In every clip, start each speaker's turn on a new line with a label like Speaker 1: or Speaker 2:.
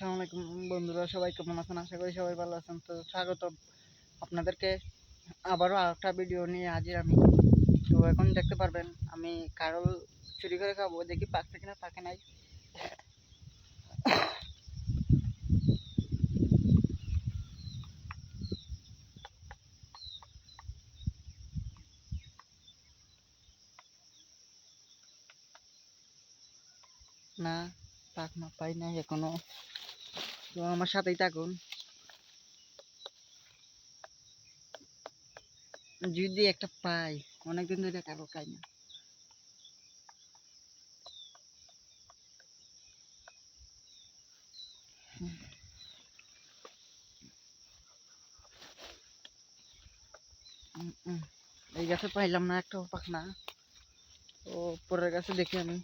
Speaker 1: আসসালামু আলাইকুম বন্ধুরা, সবাই কেমন আছেন? আশা করি সবাই ভালো আছেন। তো স্বাগত আপনাদেরকে আবারও একটা ভিডিও নিয়ে হাজির আমি। তো এখন দেখতে পারবেন, আমি কারল চুরি করে খাব, দেখি পাকছে কিনা পাকে নাই। না, পাক না, পাই নাই এখনও। তো আমার সাথেই থাকুন। যদি একটা পাই, অনেকদিন ধরে কারও খাই না। এই গাছে পাইলাম না, একটা পাক না। তো পরের গাছে দেখি আমি।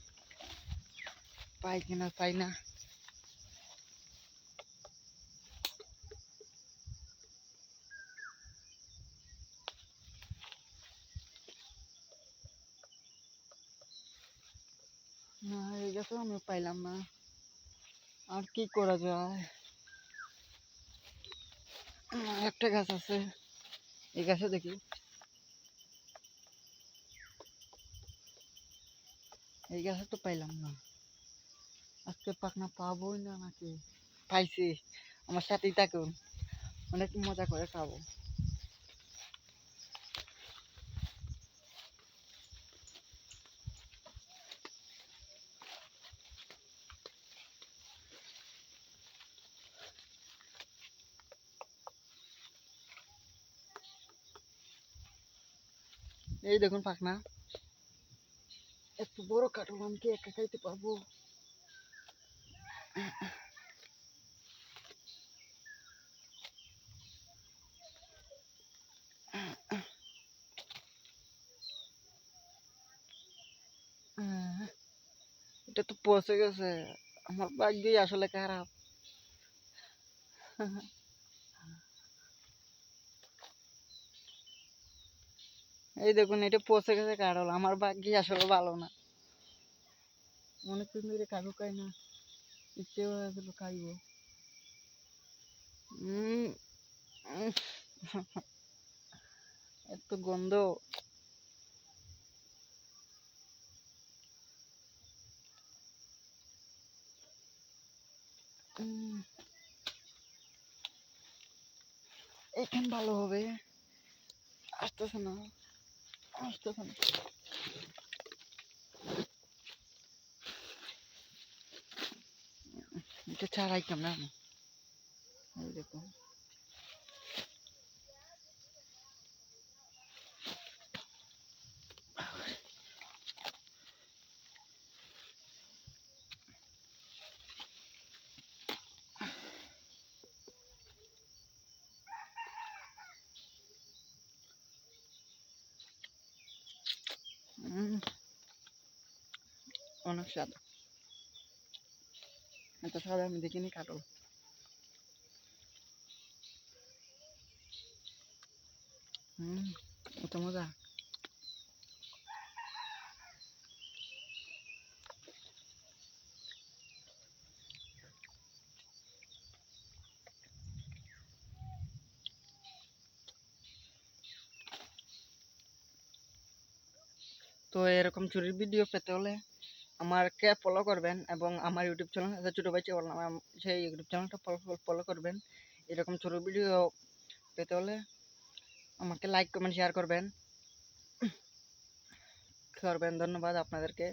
Speaker 1: পাই কিনা, পাই না। না এই গাছেও আমি পাইলাম না। আর কি করা যায়? একটা গাছ আছে। এই গাছে দেখি। এই গাছে তো পাইলাম না। আজকে পাকনা পাবোই না নাকি? পাইছি। আমার সাথেই থাকুন। অনেক মজা করে খাব। এই দেখুন পাকনা এত বড় কাটল আমি একা খাইতে পারব? এটা তো পচে গেছে। আমার ভাগ্যই আসলে খারাপ। এই দেখুন, এটা পচে গেছে কারল আমার ভাগ্যই আসলে ভালো না। অনেকদিন ধরে কাকু খাই না, ইচ্ছে হয়েছিল খাইব। এত গন্ধ। এখান ভালো হবে। আসতেছে না। আসতেছে না। এটা ছাড়াই কেমন? আমি এই দেখুন উম, অনেক স্বাদ এত স্বাদ আমি দেখিনি কাটল হুম এত মজা তো এরকম চুরির ভিডিও পেতে হলে আমাকে ফলো করবেন এবং আমার ইউটিউব চ্যানেল আছে ছোটো ভাই বললাম সেই ইউটিউব চ্যানেলটা ফলো করবেন। এরকম চুরির ভিডিও পেতে হলে আমাকে লাইক কমেন্ট শেয়ার করবেন। করবেন, ধন্যবাদ আপনাদেরকে।